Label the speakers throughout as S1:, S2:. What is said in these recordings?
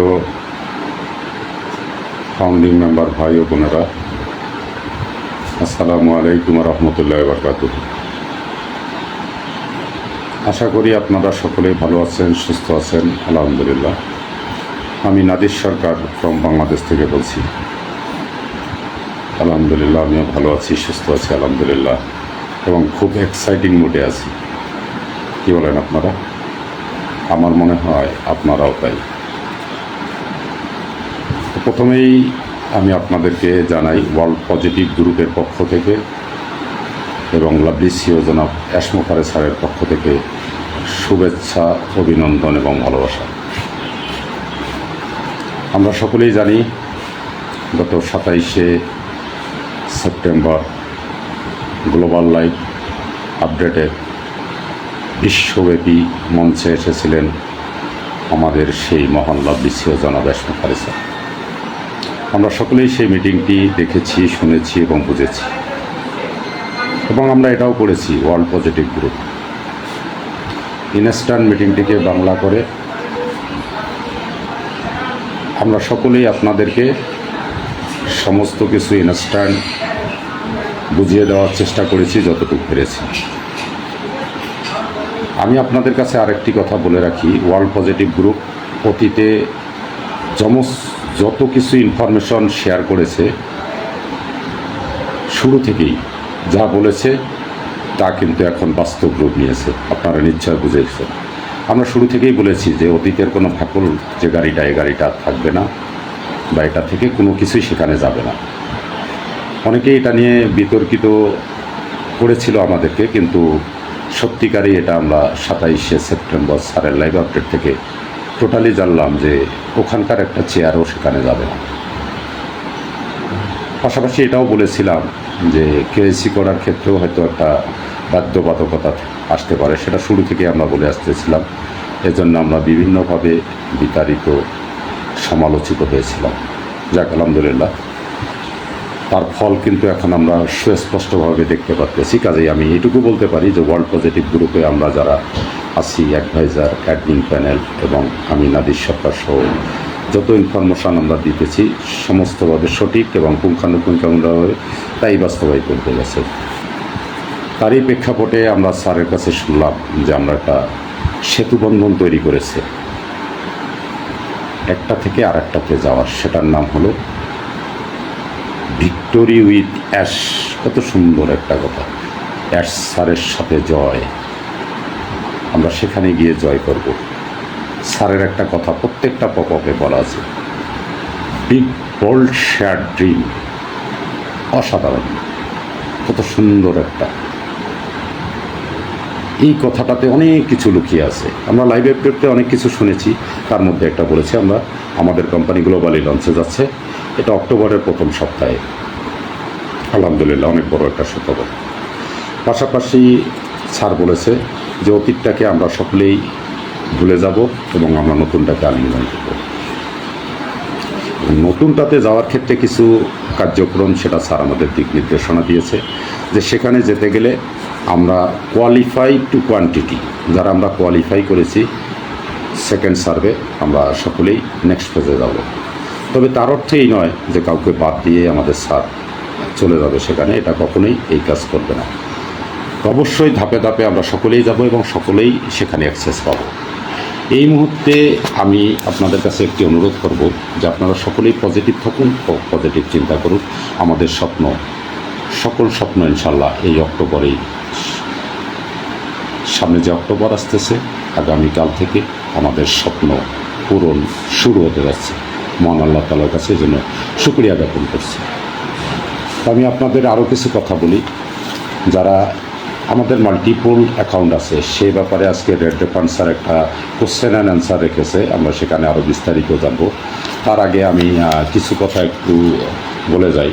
S1: সম্মানিত founding member ভাই ও বোনেরা, আসসালামু আলাইকুম রহমতুল্লাহ বরকাত আশা করি আপনারা সকলেই ভালো আছেন, সুস্থ আছেন, আলহামদুলিল্লাহ। আমি নাদির সরকার ফ্রম বাংলাদেশ থেকে বলছি। আলহামদুলিল্লাহ, আমিও ভালো আছি, সুস্থ আছি, আলহামদুলিল্লাহ। এবং খুব এক্সাইটিং মুডে আছি। কী বলেন আপনারা? আমার মনে হয় আপনারাও তাই। প্রথমেই আমি আপনাদেরকে জানাই ওয়ার্ল্ড পজিটিভ গ্রুপের পক্ষ থেকে এবং লাভলি সিও জনাব অ্যাসমোকারে স্যারের পক্ষ থেকে শুভেচ্ছা, অভিনন্দন এবং ভালোবাসা। আমরা সকলেই জানি গত সাতাইশে সেপ্টেম্বর গ্লোবাল লাইফ আপডেটে বিশ্বব্যাপী মঞ্চে এসেছিলেন আমাদের সেই মহান লাভলি সিও জনাব অ্যাসমোকারে স্যার। আমরা সকলেই সেই মিটিংটি দেখেছি, শুনেছি এবং বুঝেছি। এবং আমরা এটাও করেছি, ওয়ার্ল্ড পজিটিভ গ্রুপ। ইনস্ট্যান্ট মিটিংটিকে বাংলা করে আমরা সকলেই আপনাদেরকে সমস্ত কিছু ইনস্ট্যান্ট বুঝিয়ে দেওয়ার চেষ্টা করেছি, যতটুকু পেরেছি। আমি আপনাদের কাছে আরেকটি কথা বলে রাখি, ওয়ার্ল্ড পজিটিভ গ্রুপ অতীতে যমস যত কিছু ইনফরমেশন শেয়ার করেছে, শুরু থেকেই যা বলেছে, তা কিন্তু এখন বাস্তব রূপ নিয়েছে। আপনারা নিশ্চয় বুঝেছেন। আমরা শুরু থেকেই বলেছি যে অতীতের কোনো ভ্যাকুল যে গাড়িটা, এই গাড়িটা থাকবে না বা এটা থেকে কোনো কিছুই সেখানে যাবে না। অনেকেই এটা নিয়ে বিতর্কিত করেছিল আমাদেরকে, কিন্তু সত্যিকারই এটা আমরা সাতাইশে সেপ্টেম্বর স্যারের লাইভ আপডেট থেকে টোটালি জানলাম যে ওখানকার একটা চেয়ারও সেখানে যাবে না। পাশাপাশি এটাও বলেছিলাম যে কেএসি করার ক্ষেত্রেও হয়তো একটা বাধ্যবাধকতা আসতে পারে, সেটা শুরু থেকে আমরা বলে আসতেছিলাম। এজন্য আমরা বিভিন্নভাবে বিতাড়িত, সমালোচিত হয়েছিলাম। যাক, আলহামদুলিল্লাহ। তার ফল কিন্তু এখন আমরা সুস্পষ্টভাবে দেখতে পাচ্ছি কাজেই আমি এটুকু বলতে পারি যে ওয়ার্ল্ড পজিটিভ গ্রুপে আমরা যারা আছি, অ্যাডভাইজার, অ্যাডমিন প্যানেল এবং আমি নাদির সরকার সহ যত ইনফরমেশান আমরা দিতেছি, সমস্তভাবে সঠিক এবং পুঙ্খানুপুঙ্খানুভাবে তাই বাস্তবায়িত করতে গেছে। তারই প্রেক্ষাপটে আমরা স্যারের কাছে শুনলাম যে আমরা একটা সেতুবন্ধন তৈরি করেছে। একটা থেকে আর একটাতে যাওয়ার, সেটার নাম হলো ভিক্টোরি উইথ অ্যাশ। কত সুন্দর একটা কথা। অ্যাশ স্যারের সাথে জয়। আমরা সেখানে গিয়ে জয় করব। স্যারের একটা কথা প্রত্যেকটা পপ আপে বলা আছে। বিগ বোল্ড শেয়ার ড্রিম অসাধারণ। কত সুন্দর একটা। এই কথাটাতে অনেক কিছু লুকিয়ে আছে। আমরা লাইভ আপডেটে অনেক কিছু শুনেছি। তার মধ্যে একটা বলেছি আমরা, আমাদের কোম্পানি গ্লোবালি লঞ্চে যাচ্ছে। এটা অক্টোবরের প্রথম সপ্তাহে। আলহামদুলিল্লাহ, অনেক বড় একটা সুখবর। পাশাপাশি স্যার বলেছে যে অতীতটাকে আমরা সকলেই ভুলে যাব এবং আমরা নতুনটাকে আলিঙ্গন করব। নতুনটাতে যাওয়ার ক্ষেত্রে কিছু কার্যক্রম সেটা স্যার আমাদের দিক নির্দেশনা দিয়েছে, যে সেখানে যেতে গেলে আমরা কোয়ালিফাই টু কোয়ান্টিটি যারা আমরা কোয়ালিফাই করেছি সেকেন্ড সার্ভে আমরা সকলেই নেক্সট ফেজে যাব। তবে তার অর্থ এই নয় যে কাউকে বাদ দিয়ে আমাদের স্যার চলে যাবে সেখানে, এটা কখনোই এই কাজ করবে না। অবশ্যই ধাপে ধাপে আমরা সকলেই যাব এবং সকলেই সেখানে অ্যাক্সেস পাবো। এই মুহূর্তে আমি আপনাদের কাছে একটি অনুরোধ করব যে আপনারা সকলেই পজিটিভ থাকুন ও পজিটিভ চিন্তা করুন। আমাদের স্বপ্ন, সকল স্বপ্ন ইনশাল্লাহ এই অক্টোবরেই সামনে যে অক্টোবর আসতেছে, আগামীকাল থেকে আমাদের স্বপ্ন পূরণ শুরু হতে যাচ্ছে। মহান আল্লাহ তালার কাছে জন্য শুক্রিয়া জ্ঞাপন করছি। আমি আপনাদের আরও কিছু কথা বলি। যারা আমাদের মাল্টিপল অ্যাকাউন্ট আছে। সেই ব্যাপারে আজকে রেড রেফান্ড স্যার একটা কোশ্চেন অ্যান্ড অ্যান্সার রেখেছে। আমরা সেখানে আরও বিস্তারিত জানব। তার আগে আমি কিছু কথা একটু বলে যাই।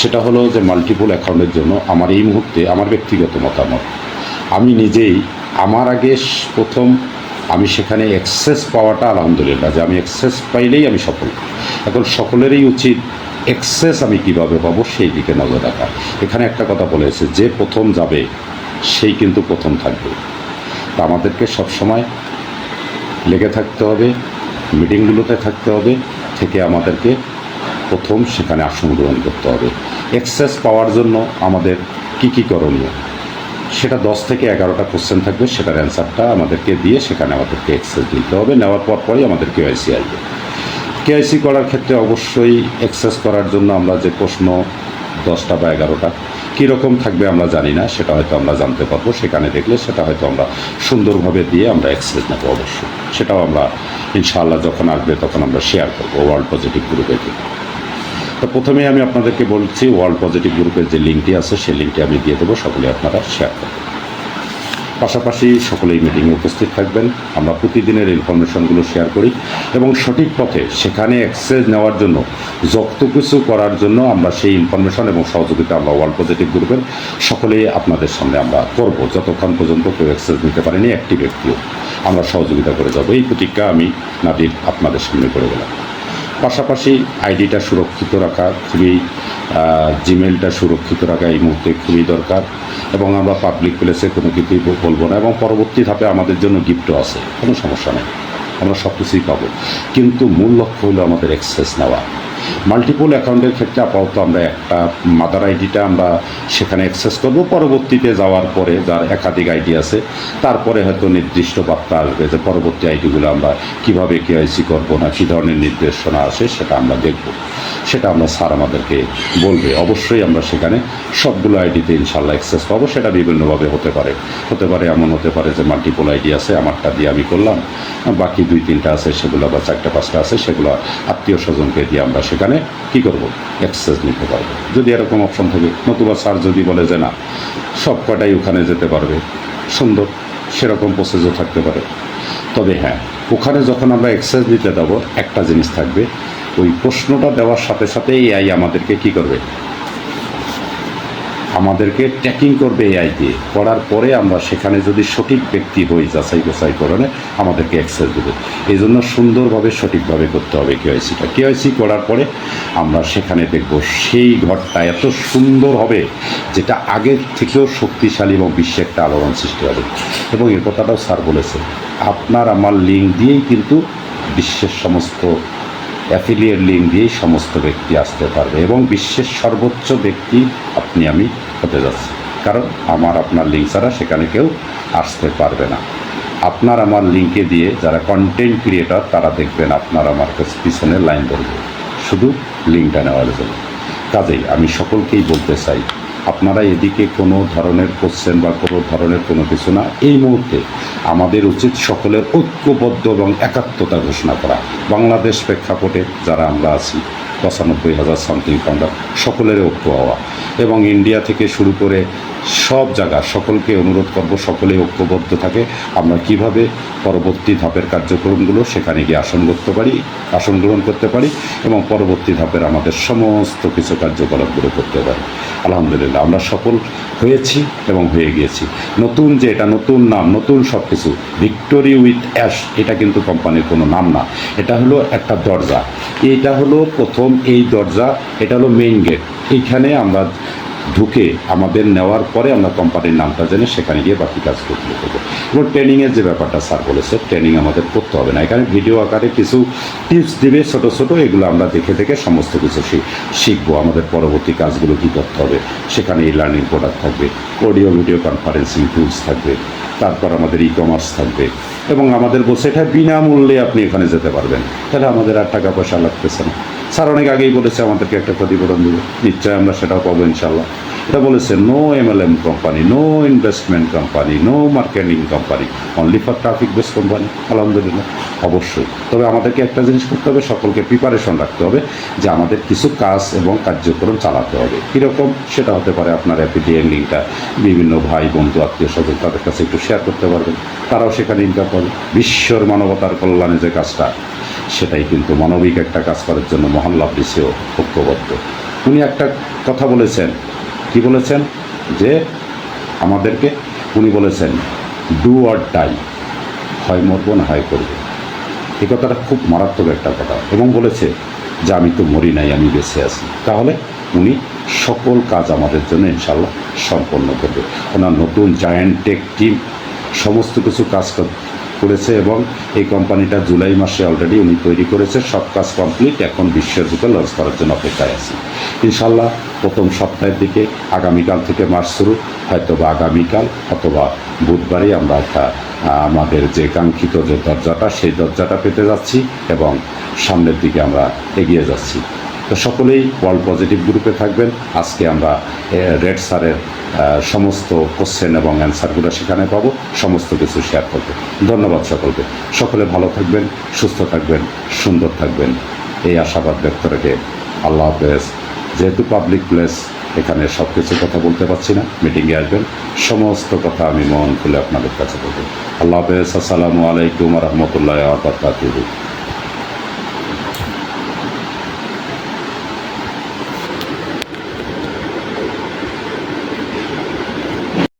S1: সেটা হলো যে মাল্টিপল অ্যাকাউন্টের জন্য আমার এই মুহূর্তে আমার ব্যক্তিগত মতামত। আমি নিজেই, আমার আগে প্রথম আমি সেখানে অ্যাক্সেস পাওয়াটা আলহামদুলিল্লাহ যে আমি অ্যাক্সেস পাইলেই আমি সফল। এখন সকলেরই উচিত অ্যাক্সেস আমি কীভাবে পাবো সেই দিকে নজর রাখা। এখানে একটা কথা বলেছে, যে প্রথম যাবে সেই কিন্তু প্রথম থাকবে। তা আমাদেরকে সবসময় লেগে থাকতে হবে, মিটিংগুলোতে থাকতে হবে, থেকে আমাদেরকে প্রথম সেখানে আসন গ্রহণ করতে হবে। এক্সেস পাওয়ার জন্য আমাদের কী কী করণীয়? সেটা দশ থেকে এগারোটা কোশ্চেন থাকবে, সেটার অ্যান্সারটা আমাদেরকে দিয়ে সেখানে আমাদেরকে এক্সেস দিতে হবে। নেওয়ার পর পরই আমাদের কেওয়াইসি আসবে। কেআইসি করার ক্ষেত্রে অবশ্যই এক্সেস করার জন্য আমরা যে প্রশ্ন দশটা বা এগারোটা কীরকম থাকবে আমরা জানি না, সেটা হয়তো আমরা জানতে পারব। সেখানে দেখলে সেটা হয়তো আমরা সুন্দরভাবে দিয়ে আমরা এক্সেস নেব অবশ্যই। সেটাও আমরা ইনশাআল্লাহ যখন আসবে তখন আমরা শেয়ার করব ওয়ার্ল্ড পজিটিভ গ্রুপে থেকে তো প্রথমেই আমি আপনাদেরকে বলছি ওয়ার্ল্ড পজিটিভ গ্রুপের যে লিঙ্কটি আছে, সেই লিঙ্কটি আমি দিয়ে দেবো, সকলে আপনারা শেয়ার করবেন পাশাপাশি সকলেই মিটিংয়ে উপস্থিত থাকবেন। আমরা প্রতিদিনের ইনফরমেশনগুলো শেয়ার করি এবং সঠিক পথে সেখানে অ্যাক্সেস নেওয়ার জন্য যত কিছু করার জন্য আমরা সেই ইনফরমেশন এবং সহযোগিতা আমরা ওয়ার্ল্ড পজিটিভ গ্রুপের সকলেই আপনাদের সামনে আমরা করব। যতক্ষণ পর্যন্ত কেউ অ্যাক্সেস নিতে পারেনি একটি ব্যক্তিও আমরা সহযোগিতা করে যাব। এই প্রতিজ্ঞা আমি নাদির আপনাদের সামনে করে গেলাম। পাশাপাশি আইডিটা সুরক্ষিত রাখা, খুবই জিমেলটা সুরক্ষিত রাখা এই মুহূর্তে খুবই দরকার। এবং আমরা পাবলিক প্লেসে কোনো কিছুই বলব না এবং পরবর্তী ধাপে আমাদের জন্য গিফটও আছে, কোনো সমস্যা নেই। আমরা সব কিছুই পাবো। কিন্তু মূল লক্ষ্য হলো আমাদের এক্সেস নেওয়া। মাল্টিপল অ্যাকাউন্টের ক্ষেত্রে আপাতত আমরা একটা মাদার আইডিটা আমরা সেখানে অ্যাক্সেস করব। পরবর্তীতে যাওয়ার পরে যার একাধিক আইডি আছে, তারপরে হয়তো নির্দিষ্ট বার্তা আসবে যে পরবর্তী আইডিগুলো আমরা কীভাবে কেআইসি করব না, কী ধরনের নির্দেশনা আসে সেটা আমরা দেখব। সেটা আমরা স্যার আমাদেরকে বলবে। অবশ্যই আমরা সেখানে সবগুলো আইডিতে ইনশাল্লাহ অ্যাক্সেস পাবো। সেটা বিভিন্নভাবে হতে পারে। হতে পারে এমন হতে পারে যে মাল্টিপল আইডি আছে, আমারটা দিয়ে আমি করলাম। বাকি দুই তিনটা আছে, সেগুলো বা চারটা পাঁচটা আছে, সেগুলো আত্মীয় স্বজনকে দিয়ে আমরা সেখানে কি করব? এক্সারসাইজ নিতে পারব। যদি এরকম অপশন থাকে, নতুবা স্যার যদি বলে যে না, সব কটাই ওখানে যেতে পারবে। সুন্দর, সেরকম প্রসেসও থাকতে পারে। তবে হ্যাঁ ওখানে যখন আমরা এক্সারসাইজ দিতে দেবো একটা জিনিস থাকবে, ওই প্রশ্নটা দেওয়ার সাথে সাথে এআই আমাদেরকে কি করবে? আমাদেরকে ট্র্যাকিং করবে এআই দিয়ে। করার পরে আমরা সেখানে যদি সঠিক ব্যক্তি হই, যাচাই বাছাই করে আমাদেরকে অ্যাক্সেস দেবে। এই জন্য সুন্দরভাবে, সঠিকভাবে করতে হবে কেওয়াইসিটা কেওয়াইসি করার পরে আমরা সেখানে দেখব সেই ঘরটা এত সুন্দর হবে, যেটা আগের থেকেও শক্তিশালী এবং বিশ্বে একটা আলোড়ন সৃষ্টি হবে। এবং এ কথাটাও স্যার বলেছে আপনার আমার লিঙ্ক দিয়েই কিন্তু বিশ্বের সমস্ত অ্যাফিলিয়েট লিঙ্ক দিয়েই সমস্ত ব্যক্তি আসতে পারবে এবং বিশ্বের সর্বোচ্চ ব্যক্তি আপনি আমি হতে যাচ্ছে। কারণ আমার আপনার লিঙ্ক ছাড়া সেখানে কেউ আসতে পারবে না। আপনার আমার লিঙ্কে দিয়ে যারা কন্টেন্ট ক্রিয়েটর তারা দেখবেন আপনার আমার কাছে পিছনে লাইন ধরবে। শুধু লিঙ্কটা নেওয়ার জন্য। কাজেই আমি সকলকেই বলতে চাই, আপনারা এদিকে কোনো ধরনের কোশ্চেন বা কোনো ধরনের কোনো কিছু না, এই মুহূর্তে আমাদের উচিত সকলের ঐক্যবদ্ধ এবং একাত্মতা ঘোষণা করা। বাংলাদেশ প্রেক্ষাপটে যারা আমরা আছি পঁচানব্বই হাজার সামথিং ফাউন্ডার সকলের ঐক্য হওয়া। এবং ইন্ডিয়া থেকে শুরু করে সব জায়গা সকলকে অনুরোধ করব সকলে ঐক্যবদ্ধ থাকে। আমরা কীভাবে পরবর্তী ধাপের কার্যক্রমগুলো সেখানে গিয়ে আসন করতে পারি, আসন গ্রহণ করতে পারি এবং পরবর্তী ধাপের আমাদের সমস্ত কিছু কার্যকলাপগুলো করতে পারি। আলহামদুলিল্লাহ, আমরা সফল হয়েছি এবং হয়ে গিয়েছি। নতুন যে এটা নতুন নাম, নতুন সব কিছু ভিক্টোরি উইথ অ্যাশ এটা কিন্তু কোম্পানির কোনো নাম না। এটা হলো একটা দরজা। এটা হলো প্রথম এই দরজা, এটা হলো মেইন গেট এইখানে আমরা ঢুকে আমাদের নেওয়ার পরে আমরা কোম্পানির নামটা জেনে সেখানে গিয়ে বাকি কাজ করতে দেবো। এবং ট্রেনিংয়ের যে ব্যাপারটা স্যার বলেছে ট্রেনিং আমাদের করতে হবে না। এখানে ভিডিও আকারে কিছু টিপস দিবে, ছোটো ছোটো, এগুলো আমরা দেখে দেখে সমস্ত কিছু শিখব। আমাদের পরবর্তী কাজগুলো কী করতে হবে, সেখানে এই লার্নিং প্রোডাক্ট থাকবে অডিও ভিডিও কনফারেন্সিং টুলস থাকবে, তারপর আমাদের ই কমার্স থাকবে। এবং আমাদের বলছে এটা বিনামূল্যে আপনি এখানে যেতে পারবেন। তাহলে আমাদের আর টাকা পয়সা লাগতেছে না। স্যার অনেক আগেই বলেছে আমাদেরকে একটা প্রতিবেদন দেবে। নিশ্চয় আমরা সেটাও পাবো ইনশাল্লাহ এটা বলেছে no MLM company no investment company no marketing company only for traffic base company আলহামদুলিল্লাহ, অবশ্যই। তবে আমাদেরকে একটা জিনিস করতে হবে, সকলকে প্রিপারেশন রাখতে হবে যে আমাদের কিছু কাজ এবং কার্যক্রম চালাতে হবে। কীরকম? সেটা হতে পারে আপনার অ্যাপিডিএন লিঙ্কটা বিভিন্ন ভাই, বন্ধু, আত্মীয় স্বজন তাদের কাছে একটু শেয়ার করতে পারবেন। তারাও সেখানে ইনকাম পাবে। বিশ্বর মানবতার কল্যাণে যে কাজটা, সেটাই কিন্তু মানবিক একটা কাজ করার জন্য মহল্লা পিছিয়েও ঐক্যবদ্ধ। উনি একটা কথা বলেছেন। কি বলেছেন? যে আমাদেরকে উনি বলেছেন ডু অর ডাই হয় মরবো না হয় করব। এই কথাটা খুব মারাত্মক একটা কথা। এবং বলেছে যে, আমি তো মরি নাই, আমি বেঁচে আছি। তাহলে উনি সকল কাজ আমাদের জন্য ইনশাল্লাহ সম্পন্ন করবে। ওনার নতুন জায়ান্ট টেক টিম সমস্ত কিছু কাজ করেছে এবং এই কোম্পানিটা জুলাই মাসে অলরেডি উনি তৈরি করেছে। সব কাজ কমপ্লিট এখন বিশ্বের বুকে লঞ্চ করার জন্য অপেক্ষায় আছি। ইনশাল্লাহ প্রথম সপ্তাহের দিকে, আগামীকাল থেকে মাস শুরু হয়তো বা আগামীকাল অথবা বুধবারই আমরা একটা আমাদের যে কাঙ্ক্ষিত যে দরজাটা, সেই দরজাটা পেতে যাচ্ছি এবং সামনের দিকে আমরা এগিয়ে যাচ্ছি। তো সকলেই ওয়ার্ল্ড পজিটিভ গ্রুপে থাকবেন। আজকে আমরা রেড স্যারের সমস্ত কোশ্চেন এবং অ্যান্সারগুলো সেখানে পাবো। সমস্ত কিছু শেয়ার করব। ধন্যবাদ সকলকে। সকলে ভালো থাকবেন, সুস্থ থাকবেন, সুন্দর থাকবেন। এই আশাবাদ ব্যক্ত রেখে আল্লাহ হাফেজ। যেহেতু পাবলিক প্লেস এখানে সব কিছু কথা বলতে পারছি না মিটিংয়ে আসবেন। সমস্ত কথা আমি মন খুলে আপনাদের কাছে বলব। আল্লাহ হাফেজ, আসসালামু আলাইকুম রহমতুল্লাহ আবরকাতুহ